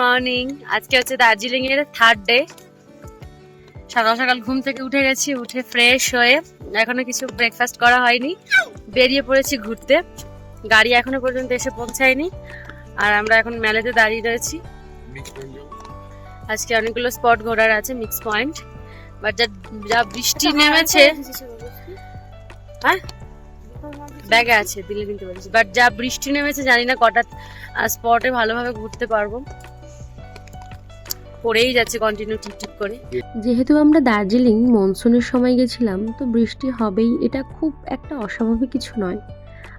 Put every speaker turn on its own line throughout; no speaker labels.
Morning আজকে হচ্ছে দার্জিলিং এর থার্ড ডে সকাল সকাল ঘুম থেকে উঠে গেছি উঠে ফ্রেশ হয়ে এখনও কিছু ব্রেকফাস্ট করা হয়নি। বেরিয়ে পড়েছি ঘুরতে। গাড়ি এখনও পর্যন্ত এসে পৌঁছায়নি। আর আমরা এখন মেলাতে দাঁড়িয়ে রয়েছি। আজকে অনেকগুলো স্পট ঘোরার আছে মিক্স পয়েন্ট বাট যা যা বৃষ্টি নেমেছে হ্যাঁ? ব্যাগে আছে দিলে নিতে পারিস বাট যা বৃষ্টি নেমেছে জানি না কটা স্পটে ভালোভাবে ঘুরতে পারব। পড়েই যাচ্ছে কন্টিনিউ ঠিক করে।
যেহেতু আমরা দার্জিলিং মনসুনের সময় গেছিলাম, তো বৃষ্টি হবেই, এটা খুব একটা অস্বাভাবিক কিছু নয়।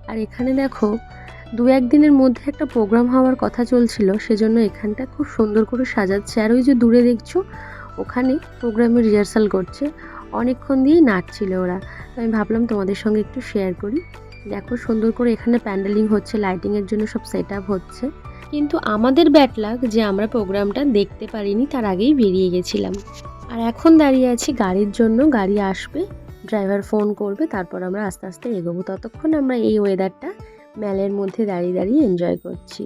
আর এখানে দেখো, দু একদিনের মধ্যে একটা প্রোগ্রাম হওয়ার কথা চলছিল, সেজন্য এখানটা খুব সুন্দর করে সাজাচ্ছে। আর ওই যে দূরে দেখছ, ওখানে প্রোগ্রামের রিহার্সাল করছে। অনেকক্ষণ দিয়েই নাচছিল ওরা। তো আমি ভাবলাম তোমাদের সঙ্গে একটু শেয়ার করি। দেখো সুন্দর করে এখানে প্যান্ডেলিং হচ্ছে লাইটিংয়ের জন্য সব সেট আপ হচ্ছে। কিন্তু আমাদের ব্যাট লাগ যে আমরা প্রোগ্রামটা দেখতে পারিনি, তার আগেই বেরিয়ে গেছিলাম। আর এখন দাঁড়িয়ে আছি গাড়ির জন্য, গাড়ি আসবে ড্রাইভার ফোন করবে, তারপর আমরা আস্তে আস্তে এগোবো। ততক্ষণ আমরা এই ওয়েদারটা ম্যালের মধ্যে দাঁড়িয়ে দাঁড়িয়ে এনজয় করছি।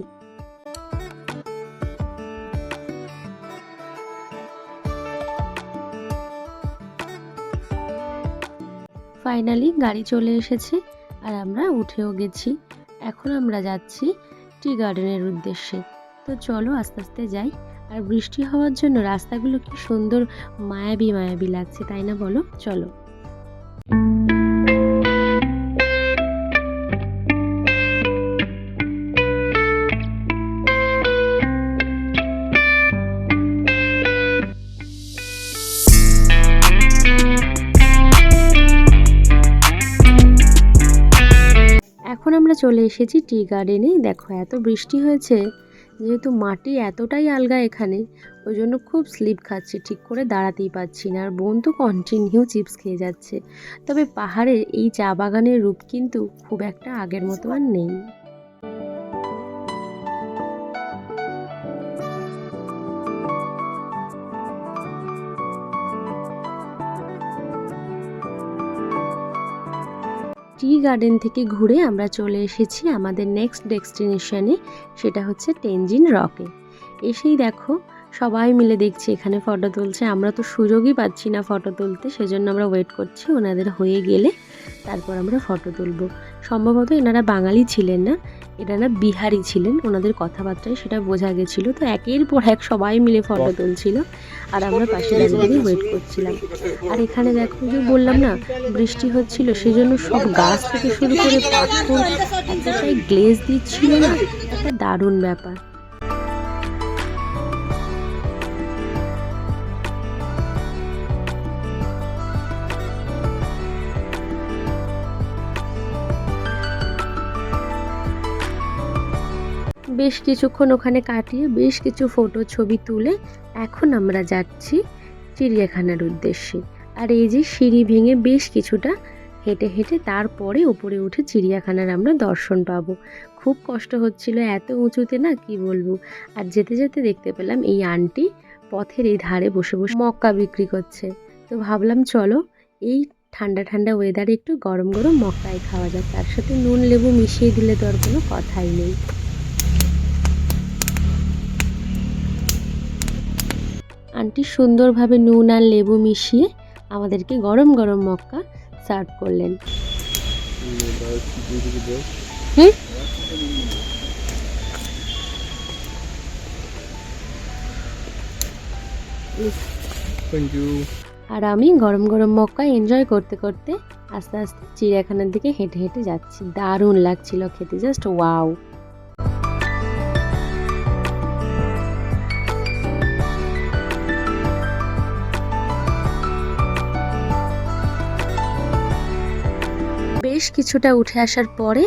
ফাইনালি গাড়ি চলে এসেছে, আর আমরা উঠেও গেছি। এখন আমরা যাচ্ছি টি গার্ডেনের উদ্দেশ্যে। তো চলো আস্তে আস্তে যাই। আর বৃষ্টি হওয়ার জন্য রাস্তাগুলো কি সুন্দর মায়াবী মায়াবী লাগছে, তাই না বলো? চলো। আমরা চলে এসেছি টি গার্ডেনে। দেখো, এত বৃষ্টি হয়েছে, যেহেতু মাটি এতটাই আলগা এখানে, ওই জন্য খুব স্লিপ খাচ্ছে, ঠিক করে দাঁড়াতেই পারছি না। আর বোন তো কন্টিনিউ চিপস খেয়ে যাচ্ছে। তবে পাহাড়ের এই চা বাগানের রূপ কিন্তু খুব একটা আগের মতো আর নেই। টি গার্ডেন থেকে ঘুরে আমরা চলে এসেছি আমাদের নেক্সট ডেস্টিনেশনে সেটা হচ্ছে টেনজিন রকে এসেই দেখো সবাই মিলে দেখছি এখানে ফটো তুলছে। আমরা তো সুযোগই পাচ্ছি না ফটো তুলতে সেজন্য আমরা ওয়েট করছি। ওনাদের হয়ে গেলে তারপর আমরা ফটো তুলবো। সম্ভবত এনারা বাঙালি ছিলেন না এনারা বিহারি ছিলেন। ওনাদের কথাবার্তায় সেটা বোঝা গেছিল। তো একের পর এক সবাই মিলে ফটো তুলছিল আর আমরা পাশে দাঁড়িয়ে দাঁড়িয়ে ওয়েট করছিলাম। আর এখানে দেখো যে বললাম না বৃষ্টি হচ্ছিল সেজন্য সব গাছ থেকে শুরু করে পাথর এতটাই গ্লেজ দিচ্ছিল না একটা দারুণ ব্যাপার। বেশ কিছুক্ষণ ওখানে কাটিয়ে বেশ কিছু ফটো ছবি তুলে এখন আমরা যাচ্ছি চিড়িয়াখানার উদ্দেশ্যে। আর এই যে সিঁড়ি ভেঙে বেশ কিছুটা হেঁটে হেঁটে তারপরে উপরে উঠে চিড়িয়াখানার আমরা দর্শন পাবো। খুব কষ্ট হচ্ছিল, এত উঁচুতে না কি বলব? আর যেতে যেতে দেখতে পেলাম এই আন্টি পথের এই ধারে বসে বসে মক্কা বিক্রি করছে। তো ভাবলাম চলো এই ঠান্ডা ঠান্ডা ওয়েদারে একটু গরম গরম মক্কাই খাওয়া যাক। তার সাথে নুন, লেবু মিশিয়ে দিলে তো আর কোনো কথাই নেই। আন্টি সুন্দরভাবে নুন আর লেবু মিশিয়ে আমাদেরকে গরম গরম মক্কা সার্ভ করলেন। হুম?
থ্যাংক ইউ
আর আমি গরম গরম মক্কা এনজয় করতে করতে আস্তে আস্তে চিড়িয়াখানার দিকে হেঁটে হেঁটে যাচ্ছি। দারুণ লাগছিল খেতে জাস্ট ওয়াও বেশ কিছুটা উঠে আসার পরে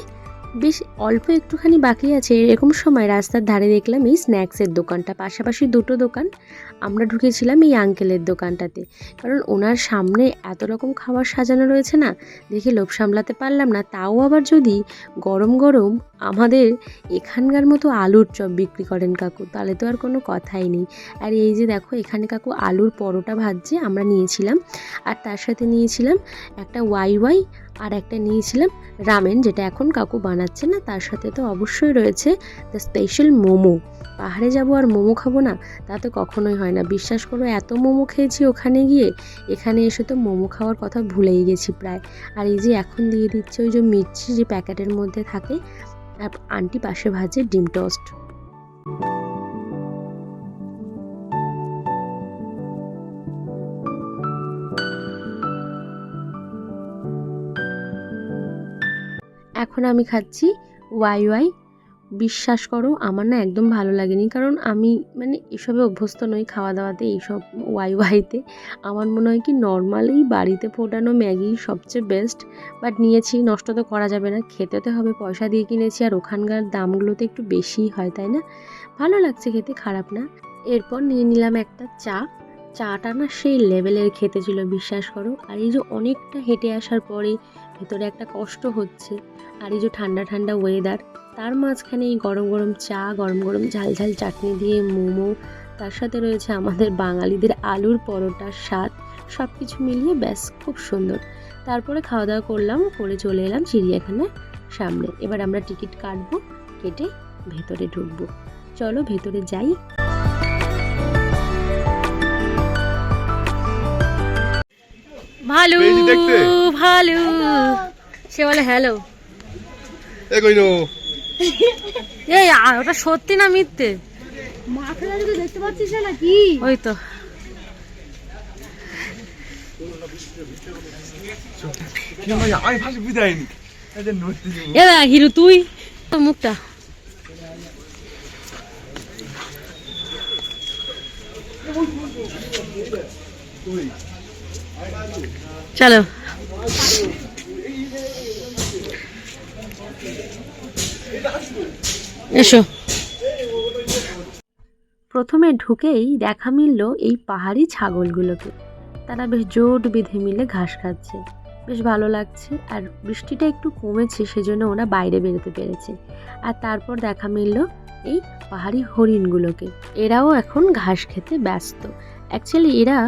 বেশ অল্প একটুখানি বাকি আছে এরকম সময় রাস্তার ধারে দেখলাম এই স্ন্যাক্সের দোকানটা। পাশাপাশি দুটো দোকান। আমরা ঢুকেছিলাম এই আঙ্কেলের দোকানটাতে। কারণ ওনার সামনে এত রকম খাবার সাজানো রয়েছে না, দেখে লোভ সামলাতে পারলাম না। তাও আবার যদি গরম গরম আমাদের এখানকার মতো আলুর চপ বিক্রি করেন কাকু, তাহলে তো আর কোনো কথাই নেই। আর এই যে দেখো, এখানে কাকু আলুর পরোটা ভাজছে, আমরা নিয়েছিলাম। আর তার সাথে নিয়েছিলাম একটা ওয়াই ওয়াই, আর একটা নিয়েছিলাম রামেন, যেটা এখন কাকু বানাচ্ছে না। তার সাথে তো অবশ্যই রয়েছে দ্য স্পেশাল মোমো। পাহাড়ে যাব আর মোমো খাব না, তা তো কখনোই হয় না। বিশ্বাস করো, এত মোমো খেয়েছি ওখানে গিয়ে, এখানে এসে তো মোমো খাওয়ার কথা ভুলেই গেছি প্রায়। আর এই যে এখন দিয়ে দিচ্ছে ওই যে মির্চি যে প্যাকেটের মধ্যে থাকে আর আন্টি পাশে ভাজে ডিম টোস্ট। এখন আমি খাচ্ছি ওয়াই ওয়াই বিশ্বাস করো, আমার না একদম ভালো লাগেনি। কারণ আমি মানে এসবে অভ্যস্ত নই খাওয়া দাওয়াতে এইসব ওয়াই ওয়াইতে আমার মনে হয় কি নর্মালি বাড়িতে ফোটানো ম্যাগি সবচেয়ে বেস্ট। বাট নিয়েছি, নষ্ট তো করা যাবে না। খেতে তো হবে, পয়সা দিয়ে কিনেছি। আর ওখানকার দামগুলো তো একটু বেশিই হয়, তাই না? ভালো লাগছে খেতে, খারাপ না। এরপর নিয়ে নিলাম একটা চা। চাটা না সেই লেভেলের খেতে ছিল, বিশ্বাস করো। আর এই যে অনেকটা হেঁটে আসার পরে ভেতরে একটা কষ্ট হচ্ছে। আর এই যে ঠান্ডা ঠান্ডা ওয়েদার তার মাঝখানে এই গরম গরম চা গরম গরম ঝাল ঝাল চাটনি দিয়ে মোমো তার সাথে রয়েছে আমাদের বাঙালিদের আলুর পরোটার স্বাদ সব কিছু মিলিয়ে ব্যাস খুব সুন্দর। তারপরে খাওয়া দাওয়া করলাম করে চলে এলাম চিড়িয়াখানার সামনে। এবার আমরা টিকিট কাটবো কেটে ভেতরে ঢুকবো। চলো ভেতরে যাই।
ভালু? ভালু। সে বলে হ্যালো।
এ কইনো
এই ওটা সত্যি না মিথ্যে?
দেখতে পাচ্ছিস না কি
ওই তো। হিরু তুই? তোর মুখটা। চলো। এসো।
প্রথমে ঢুকেই দেখা মিলল এই পাহাড়ি ছাগলগুলোকে। তারা বেশ জোট বেঁধে মিলে ঘাস খাচ্ছে। বেশ ভালো লাগছে আর বৃষ্টিটা একটু কমেছে, সেজন্য ওরা বাইরে বেরোতে পেরেছে। আর তারপর দেখা মিলল এই পাহাড়ি হরিণগুলোকে। এরাও এখন ঘাস খেতে ব্যস্ত। অ্যাকচুয়ালি এরা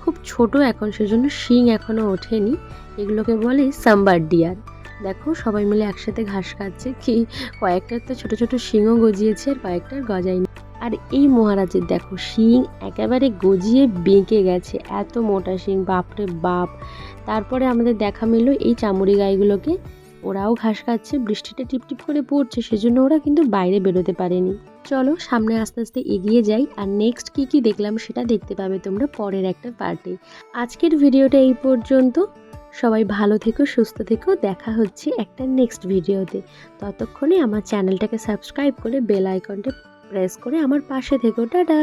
খুব ছোট এখন, সেজন্য শিং এখনও ওঠেনি। এগুলোকে বলে সাম্বার ডিয়ার দেখো, সবাই মিলে একসাথে ঘাস খাচ্ছে। কি কয়েকটার তো ছোট ছোট শিংও গজিয়েছে আর কয়েকটার গজায়নি। আর এই মহারাজের দেখো, শিং একেবারে গজিয়ে বেঁকে গেছে। এত মোটা শিং, বাপরে বাপ। তারপরে আমাদের দেখা মিললো এই চামড়ি গাইগুলোকে। ওরাও ঘাস খাচ্ছে, বৃষ্টিটা টিপটিপ করে পড়ছে, সেজন্য ওরা কিন্তু বাইরে বেরোতে পারেনি। চলো, সামনে আস্তে আস্তে এগিয়ে যাই। আর নেক্সট কি কি দেখলাম সেটা দেখতে পাবে তোমরা পরের একটা পার্টে আজকের ভিডিওটা এই পর্যন্ত। সবাই ভালো থেকো, সুস্থ থেকো। দেখা হচ্ছে একটা নেক্সট ভিডিওতে ততক্ষণে আমার চ্যানেলটাকে সাবস্ক্রাইব করে বেল আইকনটা প্রেস করে আমার পাশে থেকো। টাটা!